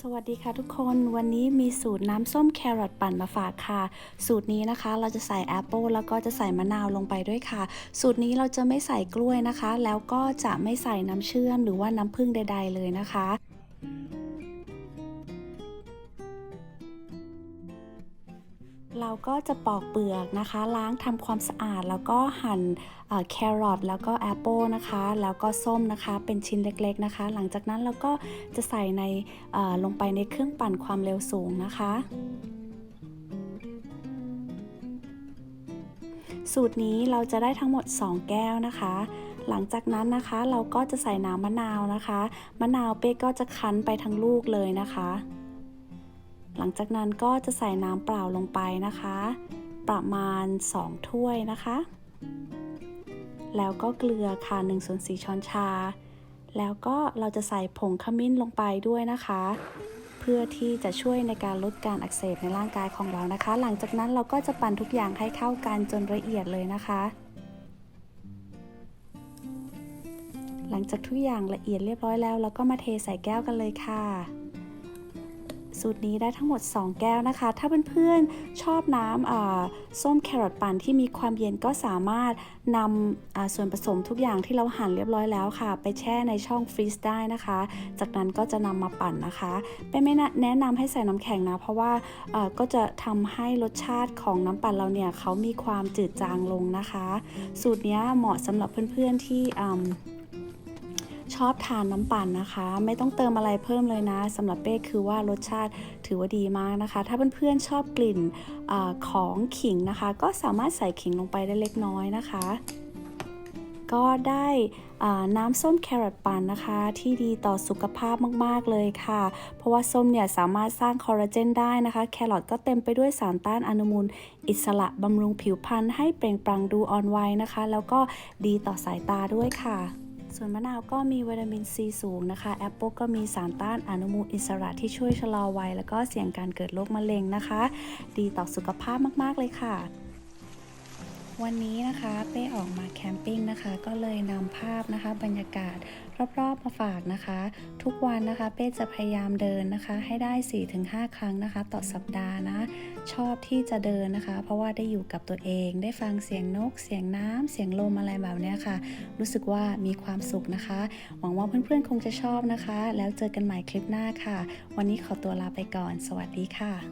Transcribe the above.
สวัสดีค่ะทุกคนวันนี้มีสูตรน้ำส้มแครอทปั่นมาฝากค่ะ สูตรนี้นะคะเราจะใส่แอปเปิลแล้วก็จะใส่มะนาวลงไปด้วยค่ะ สูตรนี้เราจะไม่ใส่กล้วยนะคะ แล้วก็จะไม่ใส่น้ำเชื่อมหรือว่าน้ำผึ้งใด ๆ เลยนะคะ เราก็จะปอกเปลือกนะคะ ล้างทำความสะอาด แล้วก็หั่นเอ่อแครอทแล้วก็แอปเปิลนะคะ แล้วก็ส้มนะคะเป็นชิ้นเล็กๆนะคะ หลังจากนั้นเราก็จะใส่ในลงไปในเครื่องปั่นความเร็วสูงนะคะสูตรนี้เราจะได้ทั้งหมด 2 แก้วนะคะ หลังจากนั้นนะคะเราก็จะใส่น้ำมะนาวนะคะ มะนาวเป๊กก็จะคั้นไปทั้งลูกเลยนะคะ หลังจากนั้นก็จะใส่น้ำเปล่าลงไปนะคะ ประมาณ 2 ถ้วยนะคะ แล้วก็เกลือค่ะ1ส่วน4ช้อนชา แล้วก็เราจะใส่ผงขมิ้นลงไปด้วยนะคะ เพื่อที่จะช่วยในการลดการอักเสบในร่างกายของเรานะคะ หลังจากนั้นเราก็จะปั่นทุกอย่างให้เข้ากันจนละเอียดเลยนะคะ หลังจากทุกอย่างละเอียดเรียบร้อยแล้วเราก็มาเทใส่แก้วกันเลยค่ะ สูตรนี้ได้ทั้งหมด 2 แก้วนะคะ ถ้าเพื่อนๆชอบน้ำส้มแครอทปั่นที่มีความเย็นก็สามารถนำส่วนผสมทุกอย่างที่เราหั่นเรียบร้อยแล้วค่ะ ไปแช่ในช่องฟรีซได้นะคะ จากนั้นก็จะนำมาปั่นนะคะเป็นไม่แนะนำให้ใส่น้ำแข็งนะ เพราะว่าก็จะทำให้รสชาติของน้ำปั่นเราเนี่ยเขามีความจืดจางลงนะคะ สูตรนี้เหมาะสำหรับเพื่อนๆที่ ชอบทานน้ำปั่นนะคะ ไม่ต้องเติมอะไรเพิ่มเลยนะสำหรับเป้คือว่ารสชาติถือว่าดีมากนะคะ ถ้าเพื่อนๆชอบกลิ่นอของขิงนะคะ ก็สามารถใส่ขิงลงไปได้เล็กน้อยนะคะ ก็ได้น้ำส้มแครอทปั่นนะคะ ที่ดีต่อสุขภาพมากๆเลยค่ะ เพราะว่าส้มเนี่ยสามารถสร้างคอลลาเจนได้นะคะ แครอทก็เต็มไปด้วยสารต้านอนุมูล อิสระบำรุงผิวพรรณให้เปล่งปลั่งดูอ่อนวัยนะคะ แล้วก็ดีต่อสายตาด้วยค่ะ ส่วนมะนาวก็มีวิตามินซีสูงนะคะ แอปเปิลก็มีสารต้านอนุมูลอิสระที่ช่วยชะลอวัย แล้วก็เสี่ยงการเกิดโรคมะเร็งนะคะ ดีต่อสุขภาพมากๆเลยค่ะ วันนี้นะคะเป้ออกมาแคมปิ้งนะคะ ก็เลยนำภาพนะคะ บรรยากาศรอบๆมาฝากนะคะ ทุกวันนะคะ เป้จะพยายามเดินนะคะ ให้ได้ 4-5 ครั้งนะคะ ต่อสัปดาห์นะ ชอบที่จะเดินนะคะ เพราะว่าได้อยู่กับตัวเอง ได้ฟังเสียงนก เสียงน้ำเสียงลมอะไรแบบนี้ค่ะ รู้สึกว่ามีความสุขนะคะ หวังว่าเพื่อนๆคงจะชอบนะคะ แล้วเจอกันใหม่คลิปหน้าค่ะ วันนี้ขอตัวลาไปก่อน สวัสดีค่ะ